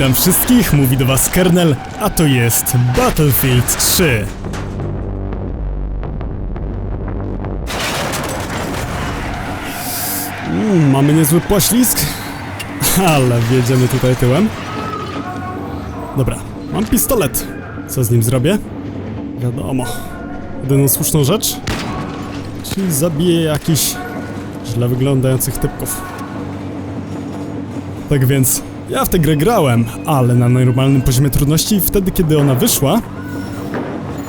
Witam wszystkich, mówi do was Kernel, a to jest Battlefield 3. Mm, mamy niezły poślizg, ale wjedziemy tutaj tyłem. Dobra, mam pistolet. Co z nim zrobię? Wiadomo, jedyną słuszną rzecz, czyli zabiję jakichś źle wyglądających typków. Tak więc ja w tę grę grałem, ale na normalnym poziomie trudności wtedy, kiedy ona wyszła.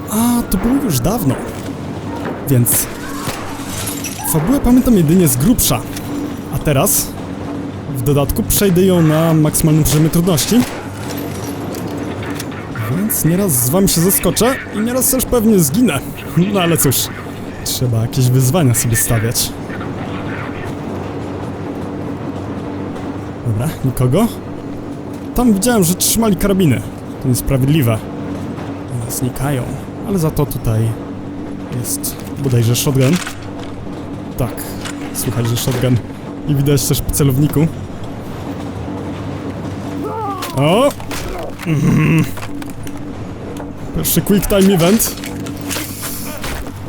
A to było już dawno. Więc fabułę pamiętam jedynie z grubsza. A teraz w dodatku przejdę ją na maksymalnym poziomie trudności. Więc nieraz z wami się zaskoczę i nieraz też pewnie zginę. No ale cóż, trzeba jakieś wyzwania sobie stawiać. Dobra, nikogo. Tam widziałem, że trzymali karabiny. To niesprawiedliwe. One znikają. Ale za to tutaj jest bodajże shotgun. Tak, słychać, że shotgun. I widać też po celowniku. O! Pierwszy quick time event.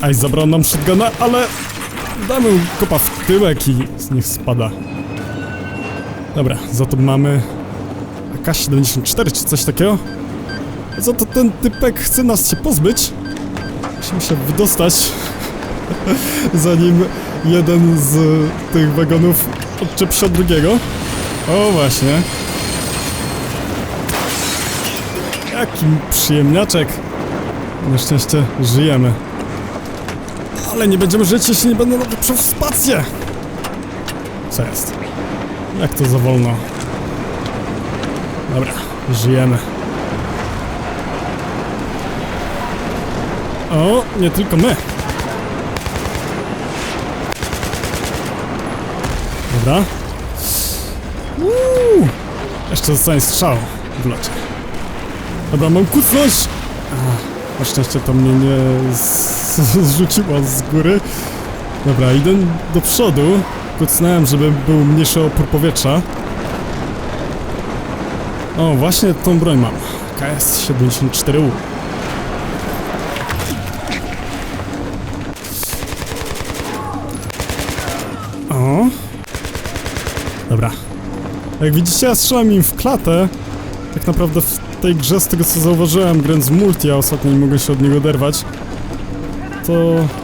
Aj, zabrał nam shotguna, ale damy kopa w tyłek i niech spada. Dobra, za to mamy AK-74 czy coś takiego. Za to ten typek chce nas się pozbyć. Musimy się wydostać, zanim jeden z tych wagonów odczepi się od drugiego. O, właśnie. Jaki przyjemniaczek. Na szczęście żyjemy. Ale nie będziemy żyć, jeśli nie będę naprzód w spację. Co jest? Jak to za wolno? Dobra, żyjemy. O, nie tylko my. Dobra. Uuu, jeszcze zostanie strzał w locie. Dobra, mam kucnąć! Na szczęście to mnie nie zrzuciło z góry. Dobra, idę do przodu. Kucnąłem, żeby był mniejszy opór powietrza. O, właśnie tą broń mam. KS-74U. O. Dobra. Jak widzicie, ja strzelam im w klatę. Tak naprawdę w tej grze, z tego co zauważyłem, grając multi, a ostatnio nie mogę się od niego oderwać, to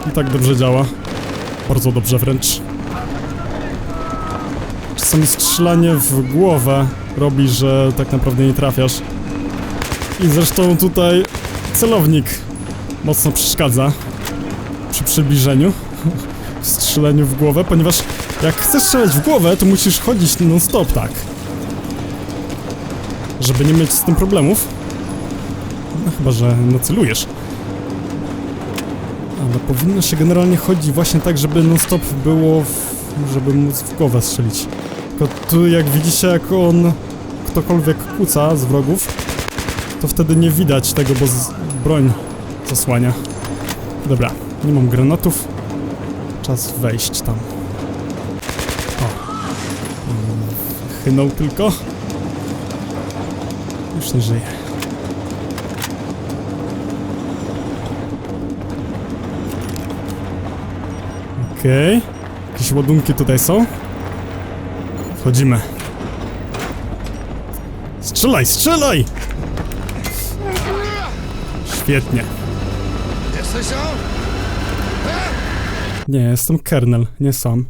i tak dobrze działa. Bardzo dobrze wręcz. Czasami strzelanie w głowę robi, że tak naprawdę nie trafiasz. I zresztą tutaj celownik mocno przeszkadza przy przybliżeniu w strzelaniu w głowę, ponieważ jak chcesz strzelać w głowę, to musisz chodzić non-stop tak. Żeby nie mieć z tym problemów. No chyba, że no celujesz. Ale powinno się generalnie chodzić właśnie tak, żeby non-stop było, w, żeby móc w głowę strzelić. Tylko tu jak widzicie, jak on ktokolwiek kłóca z wrogów, to wtedy nie widać tego, bo broń zasłania. Dobra, nie mam granatów. Czas wejść tam. O. Chynął tylko. Już nie żyje. Okej. Jakieś ładunki tutaj są? Wchodzimy. Strzelaj, strzelaj! Świetnie. Jesteś? Nie, jestem kernel, nie sam.